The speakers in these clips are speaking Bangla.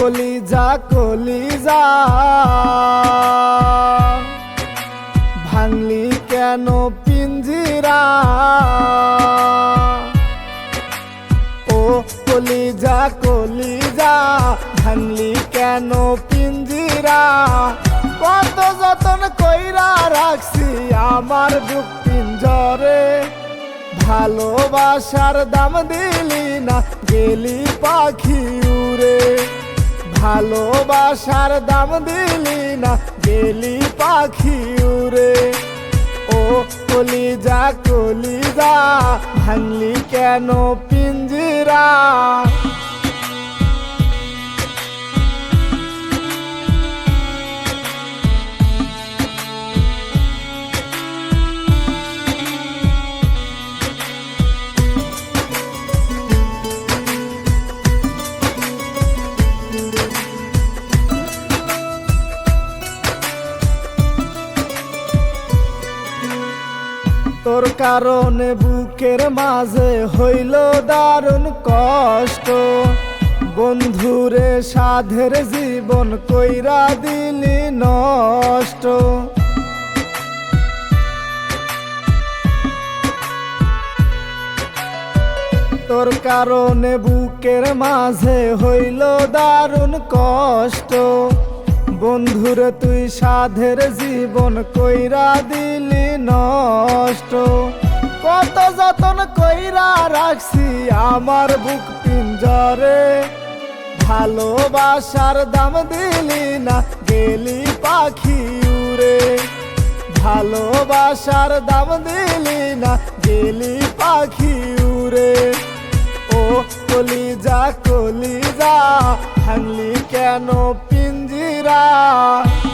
কলিজা ভাঙলি কেন পিঞ্জিরা? ও কলিজা কলিজা ভাঙলি কেন পিঞ্জিরা? কত যতন কইরা রাখছি আমার বুক পিঞ্জরে। ভালোবাসার দাম দিলি না, গেলি পাখি উড়ে। ভালোবাসার দাম দিলি না গেলি পাখি উড়ে। ও কলিজা কলিজা ভাঙলি কেন পিঞ্জিরা? তোর কারণে বুকের মাঝে হইল দারুণ কষ্ট। বন্ধুরে সাধের জীবন কইরা দিলি নষ্ট। তোর কারণে বুকের মাঝে হইল দারুণ কষ্ট। বন্ধুরে, তুই সাধের জীবন কইরা দিলি নষ্ট। কত যতন কইরা রাখছি আমার বুক পিঞ্জরে। ভালোবাসার দাম দিলি না, গেলি পাখি উড়ে। ভালোবাসার দাম দিলি না, গেলি পাখি উড়ে। ও কলিজা কলিজা, ভাঙলি কেন পিঞ্জিরা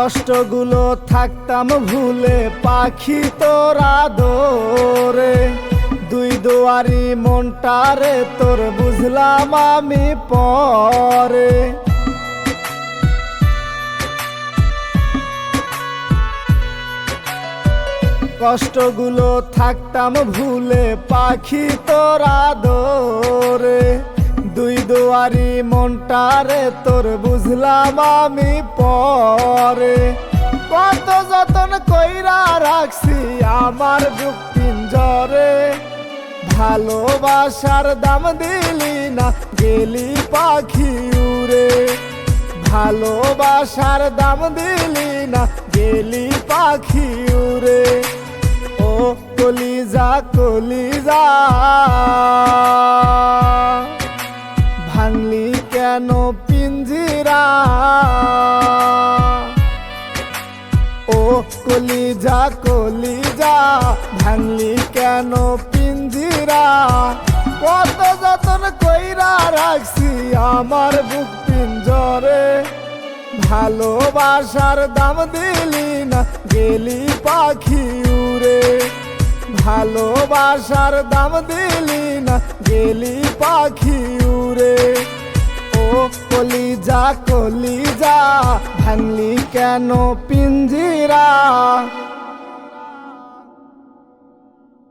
কষ্টগুলো থাকতাম ভুলে, পাখি তোরা দোরে দুই দুয়ারি মনটারে তোর বুঝলাম আমি পরে। কষ্টগুলো থাকতাম ভুলে, পাখি তোরা দোরে দুই দুয়ারি মনটারে তোর বুঝলাম আমি পরে। কত যতন কইরা রাখছি আমার বুক পিঞ্জরে ভালোবাসার দাম দিলি না, গেলি পাখি উড়ে। ভালোবাসার দাম দিলি না, গেলি পাখি উড়ে। ও কলিজা কলিজা। কলিজা কলিজা, ভাঙলি কেন পিঞ্জিরা? কত যতন কইরা রাখছি আমার বুক পিঞ্জরে। ভালোবাসার দাম দিলি না, গেলি পাখি উড়ে। ভালোবাসার দাম দিলি না, গেলি পাখি উড়ে। কলিজা কলিজা ভাঙলি কেন পিঞ্জিরা?